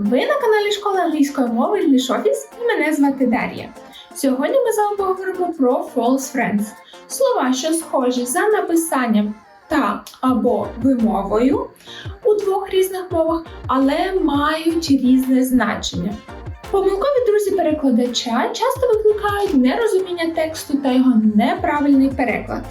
Ви на каналі Школи англійської мови Office і мене звати Дар'я. Сьогодні ми з вами поговоримо про false friends. Слова, що схожі за написанням та або вимовою у двох різних мовах, але мають різне значення. Помилкові друзі перекладача часто викликають нерозуміння тексту та його неправильний переклад.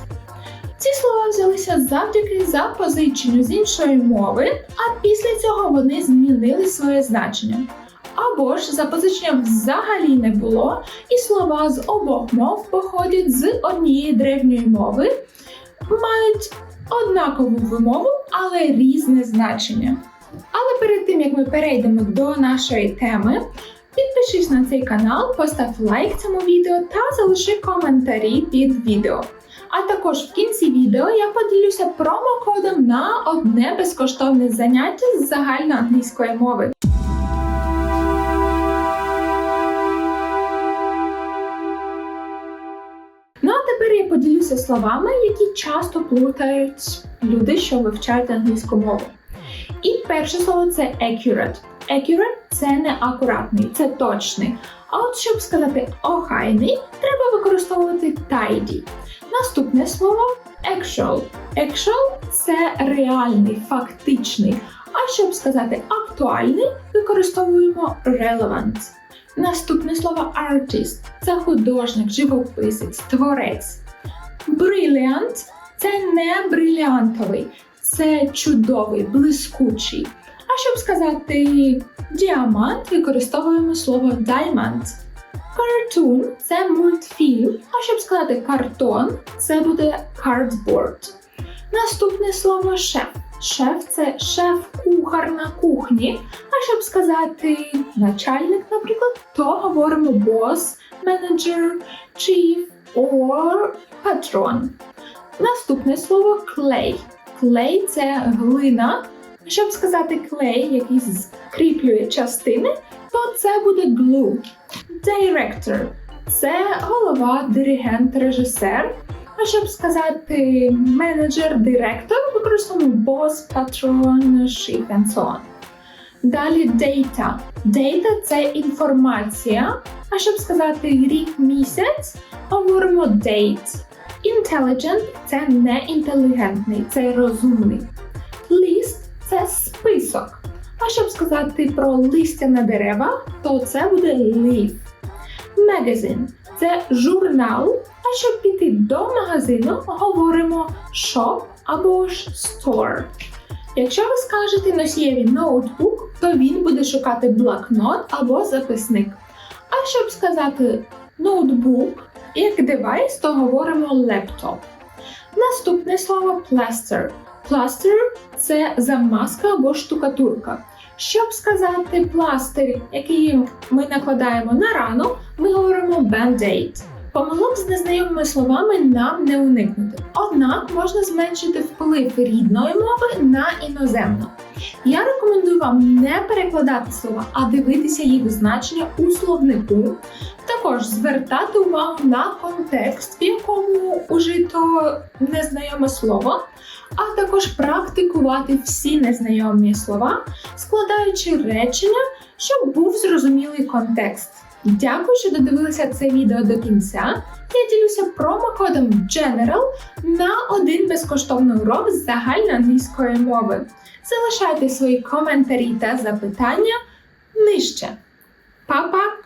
Ці слова взялися завдяки запозиченню з іншої мови, а після цього вони змінили своє значення. Або ж запозичення взагалі не було, і слова з обох мов походять з однієї древньої мови, мають однакову вимову, але різне значення. Але перед тим як ми перейдемо до нашої теми, підпишись на цей канал, постав лайк цьому відео та залиши коментарі під відео. А також в кінці відео я поділюся промокодом на одне безкоштовне заняття з загальноанглійської мови. Ну а тепер я поділюся словами, які часто плутають люди, що вивчають англійську мову. І перше слово це accurate. Accurate – це не акуратний, це точний. А от щоб сказати охайний, треба використовувати tidy. Наступне слово actual. Actual – це реальний, фактичний. А щоб сказати актуальний, використовуємо relevant. Наступне слово artist – це художник, живописець, творець. Brilliant – це не бриліантовий, це чудовий, блискучий. А щоб сказати діамант, використовуємо слово diamond. Cartoon – це мультфільм, а щоб сказати картон, це буде cardboard. Наступне слово шеф. Шеф це шеф-кухар на кухні. А щоб сказати начальник, наприклад, то говоримо boss, manager, chief or patron. Наступне слово clay. Clay – це глина. Щоб сказати клей, який скріплює частини, то це буде glue. Director – це голова, диригент, режисер. А щоб сказати менеджер, директор, використовуємо boss, patron, chief and so on. Далі data. Data – це інформація. А щоб сказати рік, місяць, говоримо date. Intelligent – це не інтелігентний, це розумний. List – це список. А щоб сказати про листя на деревах, то це буде leaf. Magazine – це журнал. А щоб піти до магазину, говоримо shop або ж store. Якщо ви скажете носієві ноутбук, то він буде шукати блокнот або записник. А щоб сказати ноутбук як девайс, то говоримо laptop. Наступне слово plaster. Plaster – це замазка або штукатурка. Щоб сказати пластир, який ми накладаємо на рану, ми говоримо band-aid. Помилок з незнайомими словами нам не уникнути. Однак можна зменшити вплив рідної мови на іноземну. Я рекомендую вам не перекладати слова, а дивитися їх значення у словнику. Також звертати увагу на контекст, в якому ужито незнайоме слово, а також практикувати всі незнайомі слова, складаючи речення, щоб був зрозумілий контекст. Дякую, що додивилися це відео до кінця. Я ділюся промокодом GENERAL на один безкоштовний урок з загальноанглійської мови. Залишайте свої коментарі та запитання нижче. Па-па!